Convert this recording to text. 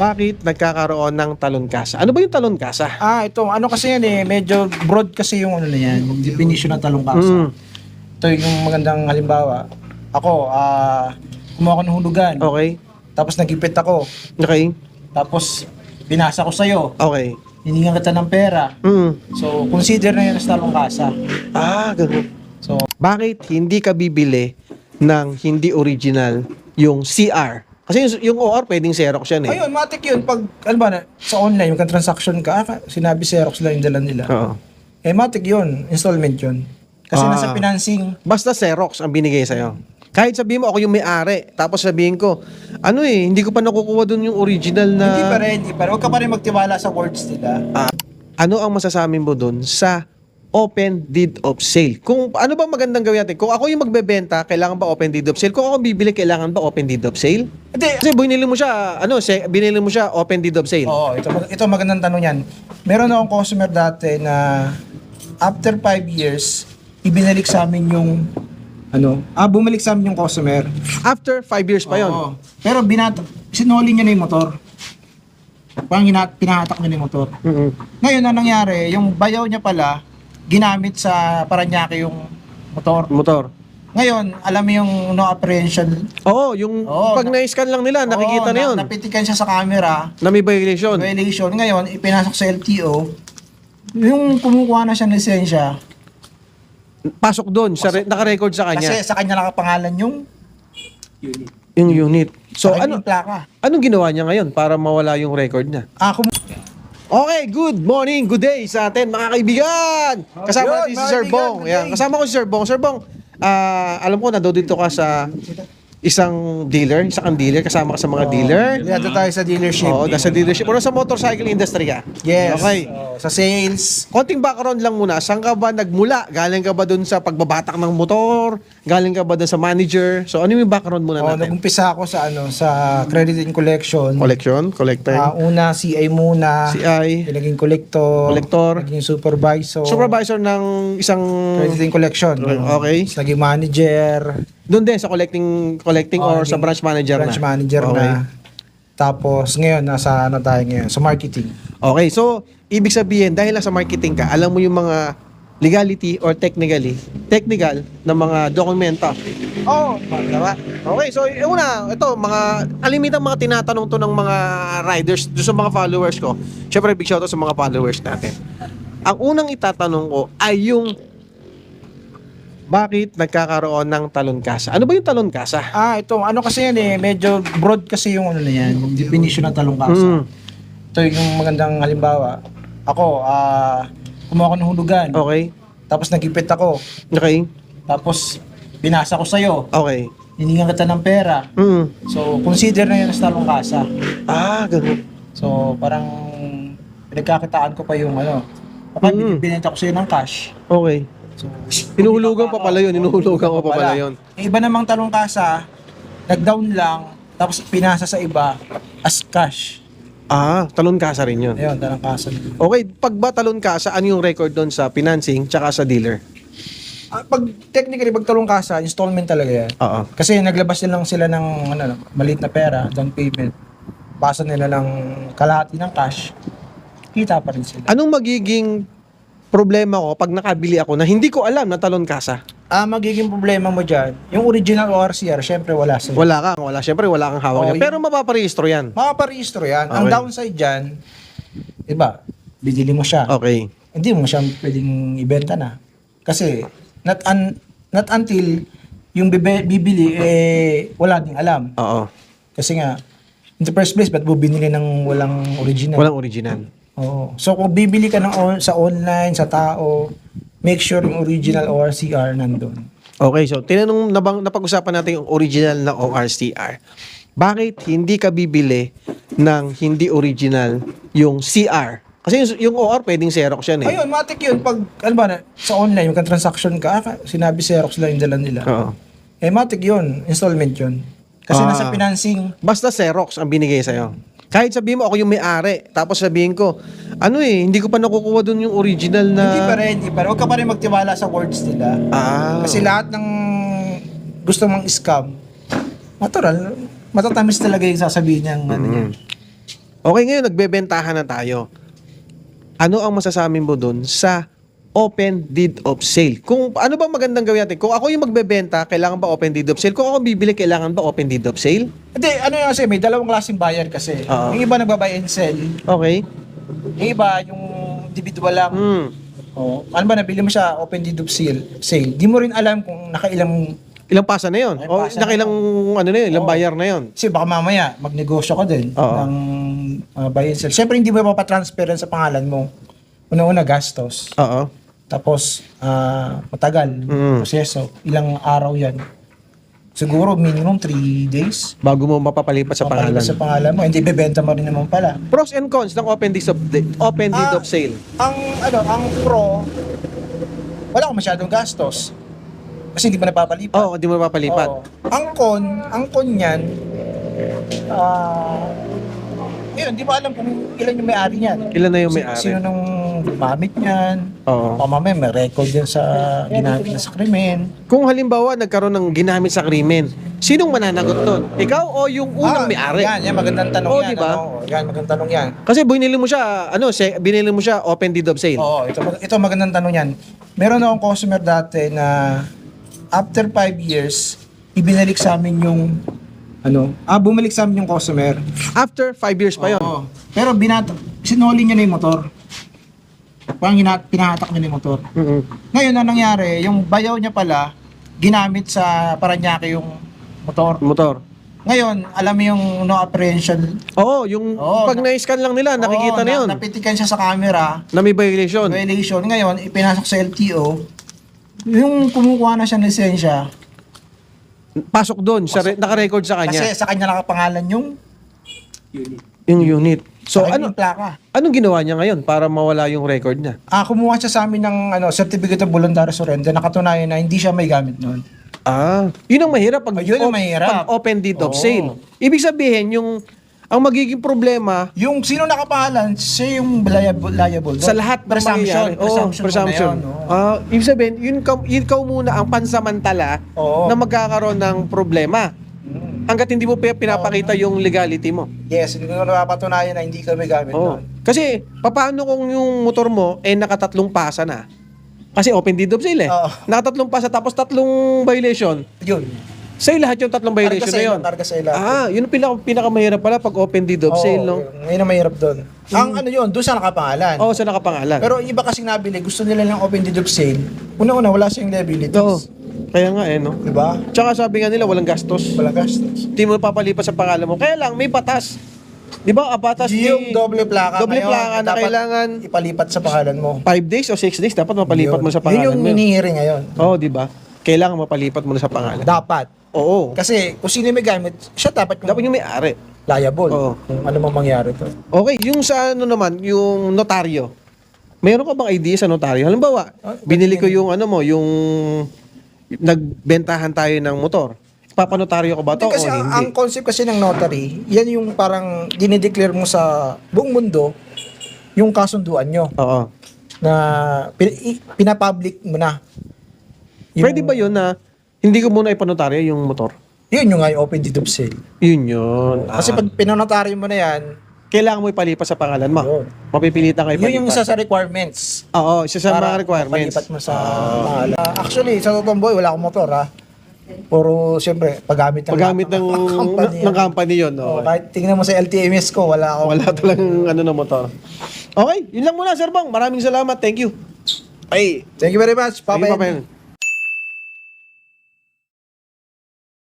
bakit nagkakaroon ng talon kasa? Ano ba yung talon kasa? Ah, ito, ano kasi yan eh, medyo broad kasi yung ano na yan, yung definition ng talong kasa. Mm. Ito yung magandang halimbawa. Ako, ah, kumuha ko ng hulugan, Okay. tapos nagipit ako, Okay. tapos binasa ko sa'yo, Okay. hiningan kita ng pera. Mm. So, consider na yan as talong kasa. Ah, ganun. So, Bakit hindi ka bibili ng hindi original yung CR? Kasi yung, yung OR pwedeng Xerox yan eh. ayun, matik yun. Pag, ano ba, na, sa online, yung transaction ka, ah, sinabi Xerox lang yung dala nila. Oo. Eh, matik yun. Installment yun. Kasi Ah. nasa financing. Basta Xerox ang binigay sa'yo. Kahit sabihin mo ako yung may-ari, tapos sabihin ko, ano eh, hindi ko pa nakukuha doon yung original na... Hindi pa rin, hindi pa rin. Huwag ka pa rin magtiwala sa words nila. Ah, ano ang masasabi mo doon sa open deed of sale? Kung ano ba magandang gawin natin? Kung ako yung magbebenta, kailangan ba open deed of sale? Kung ako bibili, kailangan ba open deed of sale? Hindi, Kasi binili mo siya, ano, binili mo siya open deed of sale. Oo, ito, ito magandang tanong yan. Meron akong customer dati na after 5 years, ibinalik sa amin yung ano, ah, bumalik sa amin yung customer. After 5 years pa yon. Oo. Pero binat sinoli niya na yung motor. Parang hina- pinahatak niya na yung motor. Mhm. Ngayon, ang nangyari, yung bayaw niya pala, ginamit sa Paranaque yung motor. Motor. Ngayon, alam mo yung no apprehension. Oo, yung Oo, pag na- na-scan lang nila, nakikita Oo, na yun. napitikan siya sa camera, na may violation. violation. Ngayon, ipinasok sa LTO. Yung kumukuha na siya ng lisensya, Pasok doon, sa re- naka-record sa kasi kanya. sa kanya nakapangalan yung yung unit. So, sa kanya ano, yung plaka. anong ginawa niya ngayon para mawala yung record niya? Ah, kum- Okay, good morning, good day sa atin mga kaibigan. Kasama Yun, natin si Sir Bong. Yan, kasama ko si Sir Bong. Sir Bong, ah, alam ko na dito ka sa isang dealer, isang kang dealer, kasama ka sa mga dealer. Dito tayo sa dealership. Oo, nasa dealership. Pero sa motorcycle industry ka. Yes. Okay. Sa sales. Konting background lang muna. Saan ka ba nagmula? Galing ka ba dun sa pagbabatak ng motor? Galing ka ba dun sa manager? So, ano yung background muna Oh, natin? nag-umpisa ako sa ano sa credit and collection. Collection, collector, Ah, una CI muna. CI, Naging collector. Collector. Naging supervisor. supervisor ng isang... Credit and collection. Okay. Tapos naging manager. Doon din sa collecting collecting or sa branch manager branch na. manager okay. na. Tapos ngayon nasa ano tayo ngayon? Sa marketing. Okay, so ibig sabihin dahil nasa marketing ka, alam mo yung mga legality or technically, technical na mga dokumento. Oh, Tama? Okay, so una, ito, mga kalimitang mga tinatanong to ng mga riders, doon sa mga followers ko. Syempre, big shoutout sa mga followers natin. Ang unang itatanong ko ay yung bakit nagkakaroon ng talon kasa? Ano ba yung talon kasa? Ah, ito, ano kasi yan eh, medyo broad kasi yung ano na yan, yung definition ng talong kasa. Mm. Ito yung magandang halimbawa. Ako, ah, kumuha ko ng hulugan, Okay. tapos nagipit ako, Okay. tapos binasa ko sa'yo, Okay. hiningan kita ng pera. Mm. So, consider na yan as talong kasa. Ah, ganun. So, parang pinagkakitaan ko pa yung ano, kapag Mm. binenta ko sa'yo ng cash. Okay. So, Hinuhulugan pa pala yun, hinuhulugan ko pa pala yun. Yung iba namang talong kasa, nag-down lang, tapos pinasa sa iba as cash. Ah, talon kasa rin yun. Ayun, talong kasa. Okay, pag ba talon kasa, ano yung record doon sa financing tsaka sa dealer? Ah, pag technically, pag talong kasa, installment talaga yan. Oo. Kasi naglabas din lang sila ng ano, maliit na pera, down payment. Basa nila ng kalahati ng cash, kita pa rin sila. Anong magiging problema ko pag nakabili ako na hindi ko alam na talon kasa? Ah, magiging problema mo dyan, yung original ORCR, syempre wala sa'yo. Wala kang, wala. Siyempre, wala kang hawak Oo, niya. yun- Pero mapaparehistro yan. Makaparehistro yan. Ang Okay. downside dyan, iba, bibili mo siya. Okay. Hindi mo siya pwedeng ibenta na. Kasi, not, un, not until yung bibe, bibili, eh, wala ding alam. Oo. Kasi nga, in the first place, ba't mo binili ng walang original? Walang original. Oo. So, kung bibili ka ng on, sa online, sa tao, make sure yung original ORCR nandun. Okay, so tinanong nabang napag-usapan natin yung original na ORCR. Bakit hindi ka bibili ng hindi original yung CR? Kasi yung, yung OR pwedeng Xerox yan eh. Ayun, matik yun. Pag, ano ba, na, sa online, yung transaction ka, ah, sinabi Xerox lang yung dala nila. Oo. Eh, matik yun. Installment yun. Kasi Ah. nasa financing. Basta Xerox ang binigay sa'yo. Kahit sabihin mo ako yung may-ari, tapos sabihin ko, ano eh, hindi ko pa nakukuha doon yung original na... Hindi pa rin, hindi pa rin. Huwag ka pa rin magtiwala sa words nila. Ah. Kasi lahat ng gusto mong scam, natural, matatamis talaga yung sasabihin niyang ano niya. Mm. Okay, ngayon nagbebentahan na tayo. Ano ang masasabi mo dun sa open deed of sale? Kung ano ba magandang gawin natin? Kung ako yung magbebenta, kailangan ba open deed of sale? Kung ako bibili, kailangan ba open deed of sale? Hindi, ano yun kasi, may dalawang klaseng buyer kasi. Oo. Yung iba nagbabuy and sell. Okay? Yung iba, yung individual lang. Hmm. Oh, ano ba, nabili mo siya, open deed of sale. sale. Di mo rin alam kung nakailang... Ilang pasa na yun? Ilang O pasa na nakailang ano na yun? Ilang Oo. buyer na yun? Kasi baka mamaya, magnegosyo ka din Oo. ng uh, buy and sell. Siyempre, hindi mo mapatransfer yan sa pangalan mo. Una-una, gastos. Oo. Tapos, ah, matagal. Mm. Proseso. Ilang araw yan. Siguro, minimum 3 days. Bago mo mapapalipat sa pangalan. Sa pangalan mo. Hindi, bebenta mo rin naman pala. Pros and cons ng open deed of, open deed Ah. of sale. Ang, ano, ang pro, wala akong masyadong gastos. Kasi hindi mo napapalipat. Oo, hindi mo mapapalipat. Oo. Ang con, ang con niyan, ah, yun, di ba alam kung ilan yung may-ari niyan? Ilan na yung may-ari? Sino nang gumamit niyan? Oo. Baka mamaya may record yan sa ginamit na sa krimen. Kung halimbawa nagkaroon ng ginamit sa krimen, sinong mananagot doon? Ikaw o yung unang Ah, may-ari? Yan, yan, magandang tanong Oo, yan. di ba? Ano? Yan, magandang tanong yan. Kasi binili mo siya, ano, se- binili mo siya open deed of sale. Oo, ito, ito magandang tanong yan. Meron akong customer dati na after 5 years, ibinalik sa amin yung ano, ah, bumalik sa amin yung customer. After 5 years pa yon. Oo. Pero binata, sinoli niya na yung motor. Parang hina, pinahatak niya na yung motor. mm Ngayon, ang nangyari, yung bayaw niya pala, ginamit sa Paranaque yung motor. Motor. Ngayon, alam mo yung no apprehension. Oo, yung Oo, pag na- na-scan lang nila, nakikita Oo, na yun. napitikan siya sa camera, na may violation. violation. Ngayon, ipinasok sa LTO. Yung kumukuha na siya ng lisensya, Pasok doon, sa re- naka-record sa kasi kanya. sa kanya nakapangalan yung Yung unit. So, sa ano, yung plaka. anong ginawa niya ngayon para mawala yung record niya? Ah, kumuha siya sa amin ng ano, certificate of voluntary surrender. Nakatunayan na hindi siya may gamit noon. Ah, yun ang mahirap pag, Oh, yun ang mahirap. pag open deed of Oo. sale. Ibig sabihin, yung ang magiging problema Yung sino nakapangalan, siya yung liable, liable sa lahat ng presumption. mangyayari. Oo, presumption. presumption. yun, oo. Ah, ibig sabihin, yun, ka- ikaw muna ang pansamantala Oo. na magkakaroon ng problema. Mm. Hanggat hindi mo pa pinapakita yung legality mo. Yes, hindi ko napapatunayan na hindi ka may gamit Oo. Kasi, paano kung yung motor mo, eh, nakatatlong pasa na? Kasi open deed of sale eh. Oo. Nakatatlong pasa, tapos tatlong violation. Yun. Sa'yo lahat yung tatlong violation Karga na yun. ilo, karga sa ilo. Ah, yun ang pinaka, pinakamahirap pala pag open deed of Oo, sale, no? Ngayon ang mahirap doon. Ang ano yun, doon sa nakapangalan. Oo, sa nakapangalan. Pero yung iba kasing nabili, gusto nila ng open deed of sale. Una-una, wala siyang liabilities. Oo. Kaya nga eh, no? Diba? Tsaka sabi nga nila, walang gastos. Walang gastos. Hindi mo papalipas sa pangalan mo. Kaya lang, may batas. Di ba, ang batas yung ni- doble plaka Doble ngayon, plaka na dapat kailangan ipalipat sa pangalan mo. 5 days o 6 days, dapat mapalipat Yun. mo sa Yun pangalan yung mo. hinihiring ngayon. Oo, di ba? Kailangan mapalipat mo na sa pangalan. Dapat. Oo. Kasi kung sino may gamit, siya dapat yung Dapat yung may-ari. liable. Oo. Kung ano mang mangyari to. Okay, yung sa ano naman, yung notaryo. Meron ka bang idea sa notaryo? Halimbawa, Ah, binili ko yung ano mo, yung nagbentahan tayo ng motor. Papanotaryo ko ba to Hindi kasi o ang, hindi? ang concept kasi ng notary, yan yung parang dinideclare mo sa buong mundo yung kasunduan nyo Oo. na pin, i- pinapublic mo na. Yung- Pwede ba yun na hindi ko muna ipanotaryo yung motor? Yun yung nga yung open deed of sale. Yun yun. Kasi Ah. pag pinonotaryo mo na yan, kailangan mo ipalipas sa pangalan mo. Yun. Mapipilitan ka yun yung isa sa requirements. Oo, isa sa mga requirements. mapalipat mo sa pangalan. Ah, actually, sa totoong boy, wala akong motor ha. Puro, siyempre, paggamit ng Paggamit ng, company. ng company yun. Oh, Okay. kahit tingnan mo sa LTMS ko, wala akong Wala talagang ano na motor. Okay, yun lang muna Sir Bong. Maraming salamat. Thank you. Ay, Thank you very much, Papa Papa. Papa Eddie. Hen.